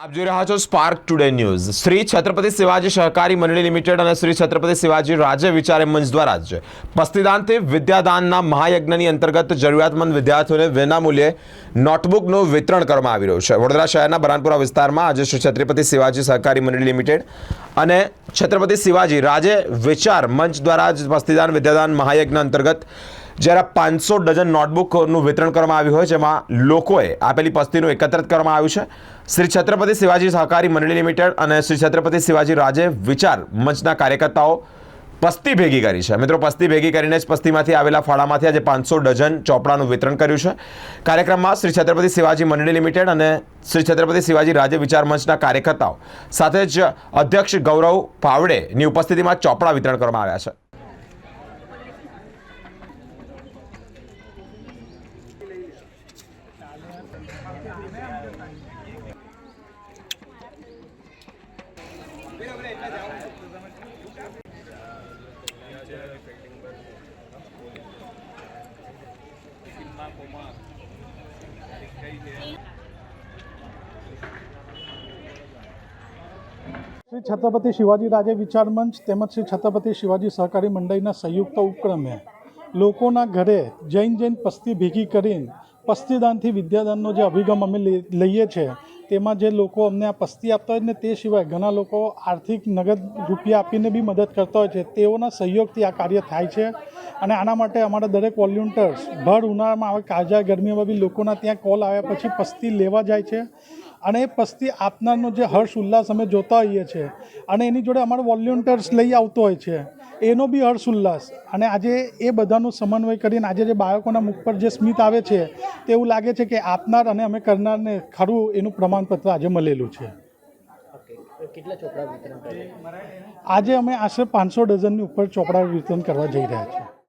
આપ જોઈ રહ્યા છો Spark Today News Shri Chhatrapati Shivaji સહકારી મંડળી લિમિટેડ અને શ્રી છત્રપતિ શિવાજી રાજ્ય વિચારે મંચ દ્વારા જ પસ્તીદાનથી વિદ્યાદાનના મહાયજ્ઞની અંતર્ગત જરૂરિયાતમંદ વિદ્યાર્થીઓને વિનામૂલ્યે નોટબુકનું વિતરણ કરવામાં આવી રહ્યું છે. વડોદરા શહેરના બરાનપુરા વિસ્તારમાં આજે શ્રી છત્રપતિ શિવાજી સહકારી મંડળી લિમિટેડ અને છત્રપતિ શિવાજી રાજ્ય વિચાર મંચ દ્વારા જ પસ્તીદાન, વિદ્યાદાન, મહાયજ્ઞ અંતર્ગત જ્યારે પાંચસો ડઝન નોટબુકનું વિતરણ કરવામાં આવ્યું હોય, જેમાં લોકોએ આપેલી પસ્તીનું એકત્રિત કરવામાં આવ્યું છે. શ્રી છત્રપતિ શિવાજી સહકારી મંડળી લિમિટેડ અને શ્રી છત્રપતિ શિવાજી રાજે વિચાર મંચના કાર્યકર્તાઓ પસ્તી ભેગી કરી છે. મિત્રો, પસ્તી ભેગી કરીને જ પસ્તીમાંથી આવેલા ફાળામાંથી આજે પાંચસો ડઝન ચોપડાનું વિતરણ કર્યું છે. કાર્યક્રમમાં શ્રી છત્રપતિ શિવાજી મંડળી લિમિટેડ અને શ્રી છત્રપતિ શિવાજી રાજ્ય વિચાર મંચના કાર્યકર્તાઓ સાથે જ અધ્યક્ષ ગૌરવ પાવડેની ઉપસ્થિતિમાં ચોપડા વિતરણ કરવામાં આવ્યા છે. શ્રી છત્રપતિ શિવાજી રાજે વિચાર મંચ તેમજ શ્રી છત્રપતિ શિવાજી સહકારી મંડળીના સંયુક્ત ઉપક્રમે લોકોના ઘરે જૈન જૈન પસ્તી ભેગી કરીને પસ્તીદાનથી વિદ્યાદાનનો જે અભિગમ અમે લઈએ છીએ તેમાં જે લોકો અમને આ પસ્તી આપતા હોય ને તે સિવાય ઘણા લોકો આર્થિક નગદ રૂપિયા આપીને બી મદદ કરતા હોય છે. તેઓના સહયોગથી આ કાર્ય થાય છે અને આના માટે અમારા દરેક વોલ્યુન્ટર્સ ભર ઉનાળામાં આવે કાજા ગરમીમાં બી લોકોના ત્યાં કોલ આવ્યા પછી પસ્તી લેવા જાય છે. અને એ પસ્તી આપનારનો જે હર્ષ ઉલ્લાસ અમે જોતા હોઈએ છીએ. અને એની જોડે અમારો વોલ્યુન્ટર્સ લઈ આવતો હોય છે. એનો બી હર્ષ ઉલ્લાસ. અને આજે એ બધાનો સમન્વય કરીને આજે જે બાળકોના મુખ પર જે સ્મિત આવે છે તે એવું લાગે છે કે આપનાર અને અમે કરનારને ખરું એનું પ્રમાણપત્ર આજે મળેલું છે. કેટલા ચોપડા વિતરણ આજે અમે આશરે પાંચસો ડઝનની ઉપર ચોપડા વિતરણ કરવા જઈ રહ્યા છીએ.